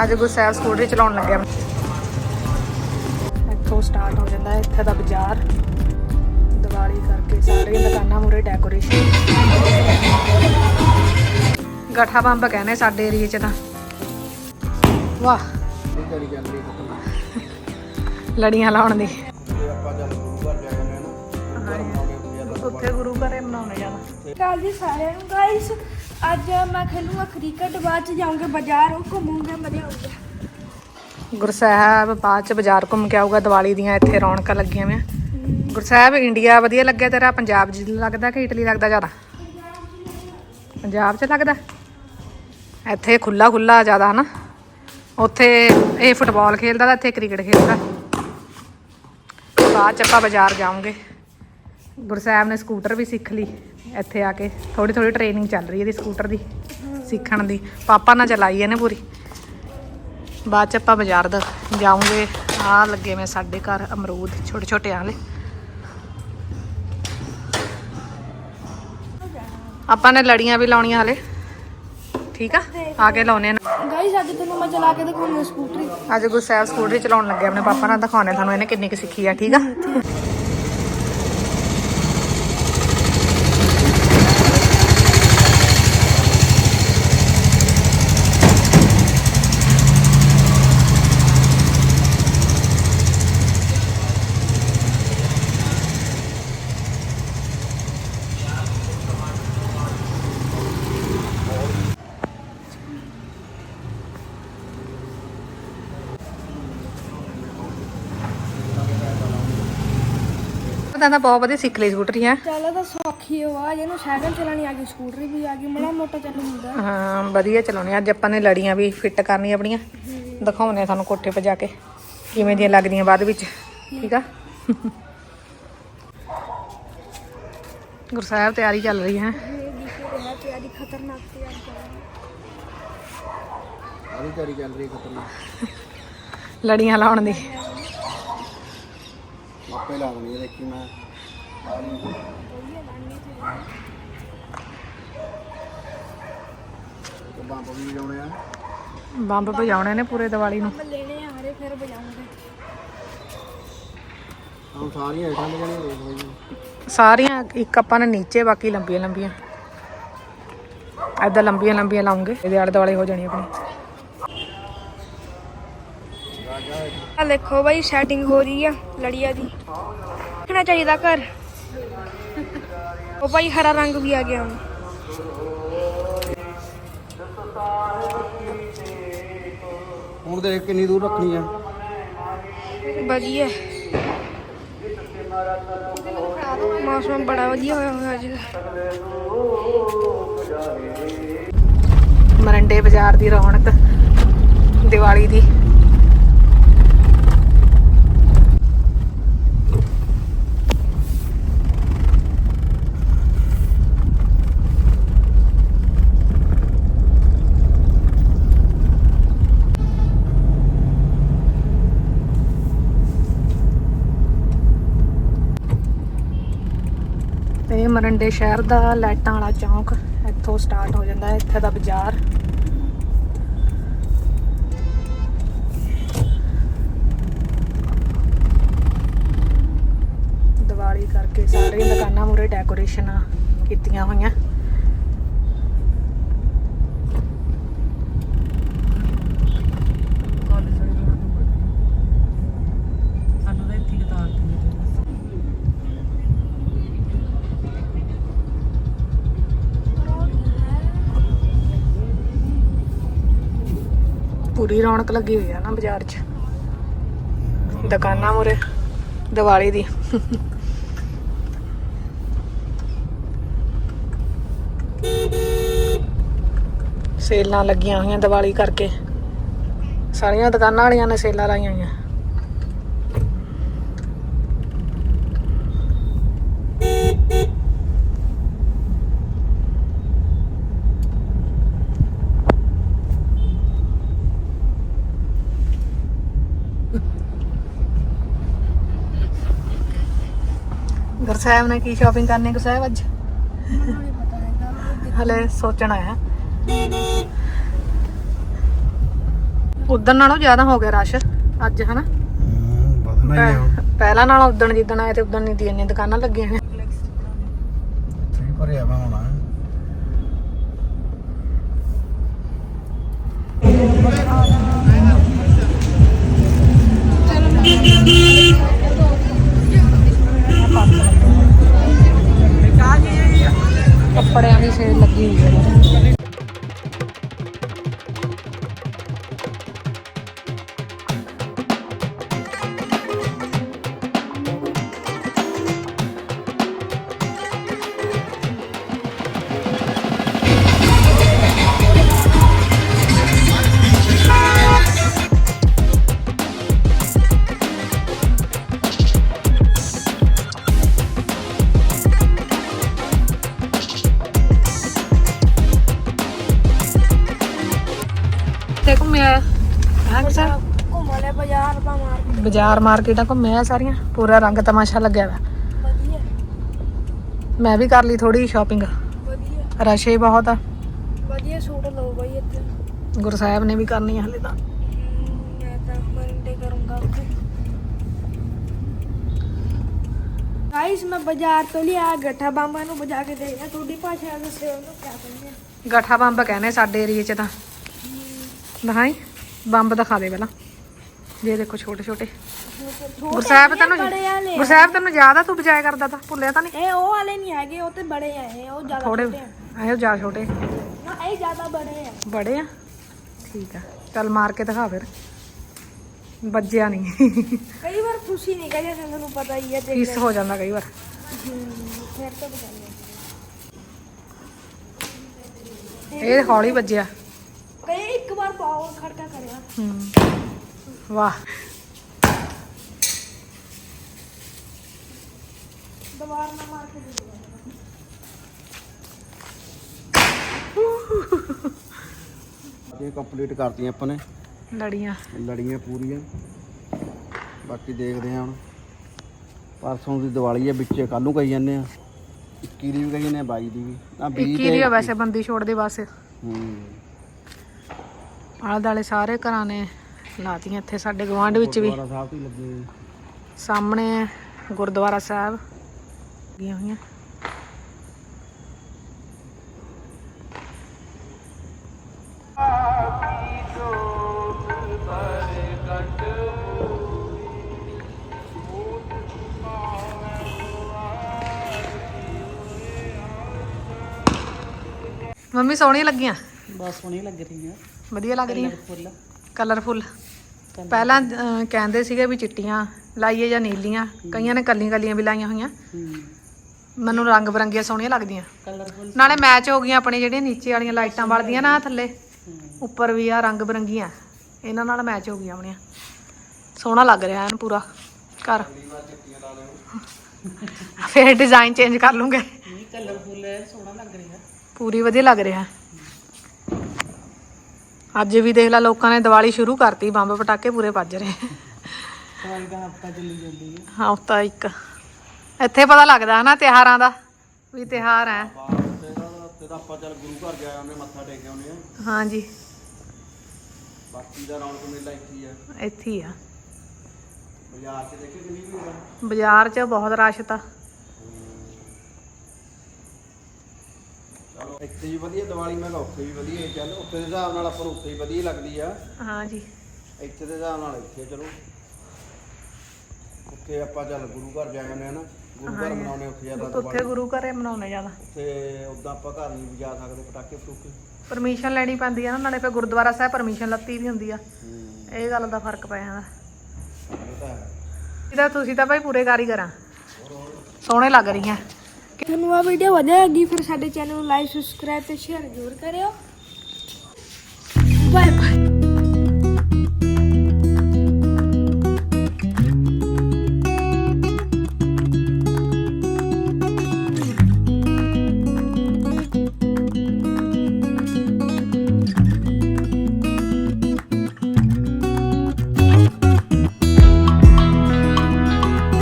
ਅੱਜ ਗੁਰਸੈਬ ਸਕੂਟਰੀ ਚਲਾਉਣ ਲੱਗਿਆ। ਇੱਥੋਂ ਸਟਾਰਟ ਹੋ ਜਾਂਦਾ ਹੈ ਇੱਥੇ ਦਾ ਬਾਜ਼ਾਰ। ਦੀਵਾਲੀ ਕਰਕੇ ਸਾਰੀਆਂ ਦੁਕਾਨਾਂ ਮੂਰੇ ਡੈਕੋਰੇਸ਼ਨ ਗਠਾ ਬੰਬ ਕਹਿੰਦੇ ਸਾਡੇ ਏਰੀਏ 'ਚ ਤਾਂ। ਵਾਹ। ਲੜੀਆਂ ਲਾਉਣ ਦੀ। ਉੱਥੇ ਗੁਰੂ ਘਰੇ ਮਨਾਉਣੇ ਜਾਣਾ ਕਾਲ ਜੀ ਸਾਰਿਆਂ ਨੂੰ ਗਾਇਸ ਅੱਜ ਮੈਂ ਖੇਲੂੰਗਾ ਕ੍ਰਿਕਟ ਬਾਅਦ ਚ ਜਾਊਂਗੇ ਬਾਜ਼ਾਰ ਉਹ ਘੁੰਮੂੰਗਾ ਮਜ਼ਾ ਆਊਗਾ ਗੁਰਸਾਹਿਬ ਬਾਅਦ ਚ ਬਾਜ਼ਾਰ ਘੁੰਮ ਕੇ ਆਊਗਾ ਦੀਵਾਲੀ ਦੀਆਂ ਇੱਥੇ ਰੌਣਕਾਂ ਲੱਗੀਆਂ ਹੋਈਆਂ ਗੁਰਸਾਹਿਬ ਇੰਡੀਆ ਵਧੀਆ ਲੱਗਿਆ ਤੇਰਾ? ਪੰਜਾਬ ਜੀ ਲੱਗਦਾ ਕਿ ਇਟਲੀ ਲੱਗਦਾ ਜ਼ਿਆਦਾ? ਪੰਜਾਬ ਚ ਲੱਗਦਾ? ਇੱਥੇ ਖੁੱਲਾ ਖੁੱਲਾ ਜ਼ਿਆਦਾ ਹਨਾ? ਉੱਥੇ ਇਹ ਫੁੱਟਬਾਲ ਖੇਲਦਾ ਤਾਂ ਇੱਥੇ ਕ੍ਰਿਕਟ ਖੇਲਦਾ। ਬਾਅਦ ਚ ਆਪਾਂ ਬਾਜ਼ਾਰ ਜਾਵਾਂਗੇ ਗੁਰਸਾਹਿਬ ਨੇ ਸਕੂਟਰ ਵੀ ਸਿੱਖ ਲਈ ਇੱਥੇ ਆ ਕੇ। ਥੋੜੀ ਥੋੜੀ ਟ੍ਰੇਨਿੰਗ ਚੱਲ ਰਹੀ ਹੈ ਇਹਦੀ ਸਕੂਟਰ ਦੀ ਸਿੱਖਣ ਦੀ। ਪਾਪਾ ਨਾਲ ਚਲਾਈ ਇਹਨੇ ਪੂਰੀ। ਬਾਅਦ ਚ ਆਪਾਂ ਬਾਜ਼ਾਰ ਦਾ ਜਾਵਾਂਗੇ ਆ ਲੱਗੇ ਮੈਂ ਸਾਡੇ ਘਰ ਅਮਰੂਦ ਛੋਟੇ ਛੋਟੇ ਵਾਲੇ। ਆਪਾਂ ਨੇ ਲੜੀਆਂ ਵੀ ਲਾਉਣੀਆਂ ਹਲੇ। ਠੀਕ ਆ? ਆ ਕੇ ਲਾਉਣੇ ਆ। ਗਾਇਸ ਅੱਜ ਤੁਹਾਨੂੰ ਮੈਂ ਚਲਾ ਕੇ ਦਿਖਾਉਂਗਾ ਸਕੂਟਰੀ। ਅੱਜ ਗੁਰਸੈਬ ਸਕੂਟਰੀ ਚਲਾਉਣ ਲੱਗੇ ਆਪਣੇ ਪਾਪਾ ਨਾਲ ਦਿਖਾਉਣੇ ਤੁਹਾਨੂੰ ਇਹਨੇ ਕਿੰਨੀ ਕੁ ਸਿੱਖੀ ਆ ਠੀਕ ਆ? ਪਤਾ ਤਾਂ ਬਹੁਤ ਵਧੀਆ ਸਿੱਖ ਲਈ ਸਕੂਟਰੀ ਹੈ ਚੱਲ ਤਾਂ ਸੌਖੀ ਹੋ ਆ ਜਿਹਨੂੰ ਸਾਈਕਲ ਚਲਾਣੀ ਆ ਗਈ ਸਕੂਟਰੀ ਵੀ ਆ ਗਈ ਮੜਾ ਮੋਟਾ ਚੱਲ ਹੁੰਦਾ। ਹਾਂ ਵਧੀਆ ਚਲਾਉਣੇ ਅੱਜ ਆਪਾਂ ਨੇ ਲੜੀਆਂ ਵੀ ਫਿੱਟ ਕਰਨੀਆਂ ਆਪਣੀਆਂ। ਦਿਖਾਉਣੇ ਆ ਤੁਹਾਨੂੰ ਕੋਠੇ 'ਤੇ ਜਾ ਕੇ ਕਿਵੇਂ ਦੀਆਂ ਲੱਗਦੀਆਂ ਬਾਅਦ ਵਿੱਚ। ਠੀਕ ਆ? ਗੁਰਸਾਹਿਬ ਤਿਆਰੀ ਚੱਲ ਰਹੀ ਹੈ। ਤਿਆਰੀ ਚੱਲ ਰਹੀ ਲੜੀਆਂ ਲਾਉਣ ਦੀ। ਆਪੇ ਦੇਖੀ ਮੈਂ। ਬੰਬ ਵੀ ਵਜਾਉਣੇ ਆ। ਬੰਬ ਵਜਾਉਣੇ ਨੇ ਪੂਰੇ ਦੀਵਾਲੀ ਨੂੰ। ਮੈਂ ਲੈਣੇ ਆ ਹਰੇ ਫਿਰ ਬਜਾਉਂਗੇ ਹੁਣ ਸਾਰੀਆਂ ਹੇਠਾਂ ਲੈ ਜਾਣੀਆਂ ਦੇਖ ਲਓ ਜੀ ਸਾਰੀਆਂ ਇੱਕ ਆਪਾਂ ਨੇ ਨੀਚੇ ਬਾਕੀ ਲੰਬੀਆਂ ਲੰਬੀਆਂ ਐਦਾਂ ਲੰਬੀਆਂ ਲੰਬੀਆਂ ਲਾਉਂਗੇ। ਇਹਦੇ ਆਲੇ ਦੁਆਲੇ ਹੋ ਜਾਣੀ ਆਪਣੀ। ਆ ਦੇਖੋ ਬਾਈ ਸੈਟਿੰਗ ਹੋ ਰਹੀ ਆ ਲੜੀਆ ਦੀ। ਦੇਖਣਾ ਚਾਹੀਦਾ ਘਰ? ਉਹ ਭਾਈ ਹਰਾ ਰੰਗ ਵੀ ਆ ਗਿਆ ਹੁਣ। ਹੁਣ ਦੇਖ ਕਿੰਨੀ ਦੂਰ ਰੱਖਣੀ ਆ। ਵਧੀਆ। ਮੌਸਮ ਬੜਾ ਵਧੀਆ ਹੋਇਆ ਹੋਇਆ ਅੱਜ ਮਰੰਡੇ ਬਾਜ਼ਾਰ ਦੀ ਰੌਣਕ ਦੀਵਾਲੀ ਦੀ ਇਹ ਮਰੰਡੇ ਸ਼ਹਿਰ ਦਾ, ਲਾਈਟਾਂ ਵਾਲਾ ਚੌਂਕ ਇੱਥੋਂ ਸਟਾਰਟ ਹੋ ਜਾਂਦਾ ਹੈ, ਇੱਥੇ ਦਾ ਬਾਜ਼ਾਰ। ਦੀਵਾਲੀ ਕਰਕੇ ਸਾਰੇ ਦੁਕਾਨਾਂ ਮੂਰੇ ਡੈਕੋਰੇਸ਼ਨਾਂ ਕੀਤੀਆਂ ਹੋਈਆਂ। ਪੂਰੀ ਰੌਣਕ ਲੱਗੀ ਹੋਈ ਆ ਨਾ ਬਾਜ਼ਾਰ 'ਚ। ਦੁਕਾਨਾਂ ਮੂਰੇ ਦੀਵਾਲੀ ਦੀ। ਸੇਲਾਂ ਲੱਗੀਆਂ ਹੋਈਆਂ ਦੀਵਾਲੀ ਕਰਕੇ। ਸਾਰੀਆਂ ਦੁਕਾਨਾਂ ਵਾਲੀਆਂ ਨੇ ਸੇਲਾਂ ਲਾਈਆਂ ਹੋਈਆਂ। ਗੁਰਸਾਹਿਬ ਨੇ ਕੀ ਸ਼ਾਪਿੰਗ ਕਰਨੀ ਗੁਰਸਾਹਿਬ ਅੱਜ? ਹਲੇ ਸੋਚਣਾ ਹੈ। ਉਦੋਂ ਨਾਲੋਂ ਜ਼ਿਆਦਾ ਹੋ ਗਿਆ ਰਸ਼ ਅੱਜ ਹਨਾ? ਹੂੰ ਵਧਣਾ ਹੀ ਆ। ਪਹਿਲਾਂ ਨਾਲੋਂ ਉਦੋਂ ਜਿੱਦਣ ਆਏ ਤੇ ਉਦੋਂ ਨਹੀਂ ਦੀ ਇੰਨੀਆਂ ਦੁਕਾਨਾਂ ਲੱਗੀਆਂ ਨੇ। ਬਾਜ਼ਾਰ ਮਾਰਕੀਟਾਂ ਘੁੰਮਿਆ ਸਾਰੀਆਂ ਪੂਰਾ ਰੰਗ ਤਮਾਸ਼ਾ ਲੱਗਿਆ ਵਾ ਵਧੀਆ ਮੈਂ ਵੀ ਕਰ ਲਈ ਥੋੜੀ ਸ਼ਾਪਿੰਗ ਵਧੀਆ ਰਸ਼ ਹੀ ਬਹੁਤ ਆ ਵਧੀਆ ਸੂਟ ਲਓ ਬਈ ਇੱਥੇ ਗੁਰਸਾਹਿਬ ਨੇ ਵੀ ਕਰਨੀ ਆ ਹਲੇ ਤਾਂ ਹਮ, ਮੈਂ ਤਾਂ ਮਰਿੰਡੇ ਕਰੂੰਗਾ ਉੱਥੇ ਗਾਇਸ ਮੈਂ ਬਾਜ਼ਾਰ ਤੋਂ ਲਿਆ ਗੱਠਾ ਬੰਬਾਂ ਨੂੰ ਬਜਾ ਕੇ ਦੇਖਿਆ ਤੁਹਾਡੀ ਭਾਸ਼ਾ ਦੱਸਿਓ ਉਹਨੂੰ ਕਿਆ ਕਹਿੰਦੇ ਆ ਗਾਠਾ ਬੰਬ ਕਹਿੰਦੇ ਸਾਡੇ ਏਰੀਏ 'ਚ ਤਾਂ ਦਿਖਾਈ ਬੰਬ ਦਿਖਾ ਦੇ ਪਹਿਲਾਂ ਜੇ ਦੇਖੋ ਛੋਟੇ ਛੋਟੇ। ਗੁਰਸਾਹਿਬ ਤੈਨੂੰ। ਗੁਰਸਾਹਿਬ ਤੈਨੂੰ ਆ ਤੂੰ ਬਜਾਇਆ ਕਰਦਾ ਤਾਂ ਭੁੱਲਿਆ ਤਾਂ ਨਹੀਂ? ਇਹ ਉਹ ਵਾਲੇ ਨਹੀਂ ਹੈਗੇ ਉਹ ਤੇ ਬੜੇ ਆ ਇਹ ਉਹ ਜ਼ਿਆਦਾ ਥੋੜੇ ਛੋਟੇ ਆ। ਆਇਓ ਜਾ ਛੋਟੇ। ਨਾ ਇਹ ਜ਼ਿਆਦਾ ਬੜੇ ਆ। ਬੜੇ ਆ? ਠੀਕ ਆ। ਚੱਲ ਮਾਰ ਕੇ ਦਿਖਾ ਫਿਰ। ਵੱਜਿਆ ਨਹੀਂ। ਕਈ ਵਾਰ ਖੁਸ਼ੀ ਨਹੀਂ ਕਹੇ ਤੁਹਾਨੂੰ ਪਤਾ ਹੀ ਹੈ ਦੇਖ ਕਿਸ ਹੋ ਜਾਂਦਾ ਕਈ ਵਾਰ। ਫਿਰ ਤਾਂ ਇਹ ਹੌਲੀ ਵੱਜਿਆ। ਕਈ ਇੱਕ ਵਾਰ ਪਾਓ ਖੜਕਾ ਕਰਿਆ। ਹੂੰ। ਵਾਹ। ਦੁਬਾਰਾ ਨਾ ਮਾਰ ਕੇ ਦੇ। ਇਹ ਕੰਪਲੀਟ ਕਰਤੀਆਂ ਆਪਾਂ ਨੇ। ਲੜੀਆਂ। ਲੜੀਆਂ ਪੂਰੀਆਂ। ਬਾਕੀ ਦੇਖਦੇ ਹਾਂ ਹੁਣ। ਪਰਸੋਂ ਦੀ ਦੀਵਾਲੀ ਹੈ ਵਿੱਚੇ ਕੱਲ ਨੂੰ ਕਹੀ ਜਾਂਦੇ ਆ 21 ਦੀ ਵੀ ਕਹੀ ਜਾਂਦੇ ਆ 22 ਦੀ ਵੀ। ਨਾ 20 ਇੱਕੀ ਦੀ ਆ ਵੈਸੇ ਬੰਦੀ ਛੋੜ ਦੇ ਬਸ। ਹੂੰ। ਆਲੇ ਦਾਲੇ ਸਾਰੇ ਘਰਾਂ ਨੇ ਲਾਤੀਆਂ ਇੱਥੇ ਸਾਡੇ ਗਵਾਂਢ ਵਿੱਚ ਵੀ। ਗੁਰਦੁਆਰਾ ਸਾਹਿਬ ਹੀ ਲੱਗੇ। ਸਾਹਮਣੇ ਗੁਰਦੁਆਰਾ ਸਾਹਿਬ। ਲੱਗੀਆਂ ਹੋਈਆਂ। ਮੰਮੀ ਸੋਹਣੀਆਂ ਲੱਗੀਆਂ? ਬਹੁਤ ਸੋਹਣੀ ਲੱਗ ਰਹੀ ਹੈ ਵਧੀਆ ਲੱਗ ਰਹੀਆਂ? Full colourful. ਪਹਿਲਾਂ ਅਹ, ਕਹਿੰਦੇ ਸੀਗੇ ਵੀ ਚਿੱਟੀਆਂ ਲਾਈਏ ਜਾਂ ਨੀਲੀਆਂ ਕਈਆਂ ਨੇ ਕੱਲੀਆਂ ਕੱਲੀਆਂ ਵੀ ਲਾਈਆਂ ਹੋਈਆਂ। ਮੈਨੂੰ ਰੰਗ ਬਰੰਗੀਆਂ ਸੋਹਣੀਆਂ ਲੱਗਦੀਆਂ। ਕਲਰਫੁੱਲ ਨਾਲੇ ਮੈਚ ਹੋ ਗਈਆਂ ਆਪਣੇ ਜਿਹੜੀਆਂ ਨੀਚੇ ਵਾਲੀਆਂ ਲਾਈਟਾਂ ਬਲਦੀਆਂ ਨਾ ਥੱਲੇ। ਉੱਪਰ ਵੀ ਆ ਰੰਗ ਬਰੰਗੀਆਂ। ਇਹਨਾਂ ਨਾਲ ਮੈਚ ਹੋ ਗਈਆਂ ਆਪਣੀਆਂ। ਸੋਹਣਾ ਲੱਗ ਰਿਹਾ ਐਨ ਪੂਰਾ। ਘਰ। ਫਿਰ ਡਿਜ਼ਾਈਨ ਚੇਂਜ ਕਰ ਲੂੰਗੇ। ਨਹੀਂ ਕਲਰਫੁੱਲ ਹੈ ਸੋਹਣਾ ਲੱਗ ਰਿਹਾ। ਪੂਰੀ ਵਧੀਆ ਲੱਗ ਰਿਹਾ। ਅੱਜ ਵੀ ਦੇਖ ਲੈ ਲੋਕਾਂ ਨੇ ਦੀਵਾਲੀ ਸ਼ੁਰੂ ਕਰਤੀ ਬੰਬ ਪਟਾਕੇ ਪੂਰੇ ਵੱਜ ਰਹੇ। ਸਾਲ ਦਾ ਹਫਤਾ ਚੱਲੀ ਜਾਂਦੀ ਹੈ। ਹਾਂ ਹਫ਼ਤਾ ਇੱਕ। ਇੱਥੇ ਪਤਾ ਲੱਗਦਾ ਹੈ ਨਾ ਤਿਉਹਾਰਾਂ ਦਾ ਵੀ ਤਿਉਹਾਰ ਹੈ। ਬਾਹਰ ਤੇ ਤਾਂ ਤੇ ਤਾਂ ਆਪਾਂ ਚੱਲ ਗੁਰੂ ਘਰ ਜਾ ਆਉਂਦੇ ਮੱਥਾ ਟੇਕ ਆਉਂਦੇ ਆ। ਹਾਂਜੀ। ਬਾਕੀ ਦਾ ਰੌਣਕ ਮੇਲਾ ਇੱਥੇ ਹੀ ਆ। ਇੱਥੇ ਹੀ ਆ। ਬਾਜ਼ਾਰ 'ਚ ਦੇਖੇ ਕਿੰਨੀ ਭੀੜ ਆ। ਬਾਜ਼ਾਰ 'ਚ ਬਹੁਤ ਰਸ਼ ਤਾਂ। ਇੱਥੇ ਵੀ ਵਧੀਆ ਦੀਵਾਲੀ ਮੈਂ ਕਿਹਾ ਉੱਥੇ ਵੀ ਵਧੀਆ ਹੀ ਚੱਲ ਉੱਥੇ ਦੇ ਹਿਸਾਬ ਨਾਲ ਆਪਾਂ ਨੂੰ ਉੱਥੇ ਹੀ ਵਧੀਆ ਲੱਗਦੀ ਆ। ਹਾਂਜੀ ਇੱਥੇ ਦੇ ਹਿਸਾਬ ਨਾਲ ਇੱਥੇ ਚਲੋ। ਉੱਥੇ ਆਪਾਂ ਚੱਲ ਗੁਰੂ ਘਰ ਜਾ ਆਉਂਦੇ ਆ ਨਾ ਗੁਰੂ ਘਰ ਮਨਾਉਣੇ ਉੱਥੇ ਜ਼ਿਆਦਾ ਉੱਥੇ ਦੀਵਾਲੀ। ਗੁਰੂ ਘਰੇ ਮਨਾਉਣੇ ਜ਼ਿਆਦਾ। ਉੱਥੇ ਉਦਾਂ ਆਪਾਂ ਘਰ ਨਹੀਂ ਜਾ ਸਕਦੇ ਪਟਾਕੇ ਪਟੂਕੇ ਪਰਮਿਸ਼ਨ ਲੈਣੀ ਪੈਂਦੀ ਆ ਨਾ ਨਾਲੇ ਫਿਰ ਗੁਰਦੁਆਰਾ ਸਾਹਿਬ ਪਰਮਿਸ਼ਨ ਲੱਤੀ ਵੀ ਹੁੰਦੀ ਆ। ਹੂੰ। ਇਹ ਗੱਲ ਦਾ ਫ਼ਰਕ ਪੈ ਜਾਂਦਾ। ਇਹ ਤਾਂ ਹੈ। ਇਹਦਾ ਤੁਸੀਂ ਤਾਂ ਭਾਈ ਪੂਰੇ ਕਾਰੀਗਰਾਂ ਸੋਹਣੇ ਲੱਗ ਰਹੀਆਂ। ਤੁਹਾਨੂੰ ਆ ਵੀਡੀਓ ਵਧੀਆ ਲੱਗੀ, ਫਿਰ ਸਾਡੇ ਚੈਨਲ ਨੂੰ ਲਾਈਕ ਸਬਸਕ੍ਰਾਈਬ ਤੇ ਸ਼ੇਅਰ ਜ਼ਰੂਰ ਕਰਿਓ। Bye bye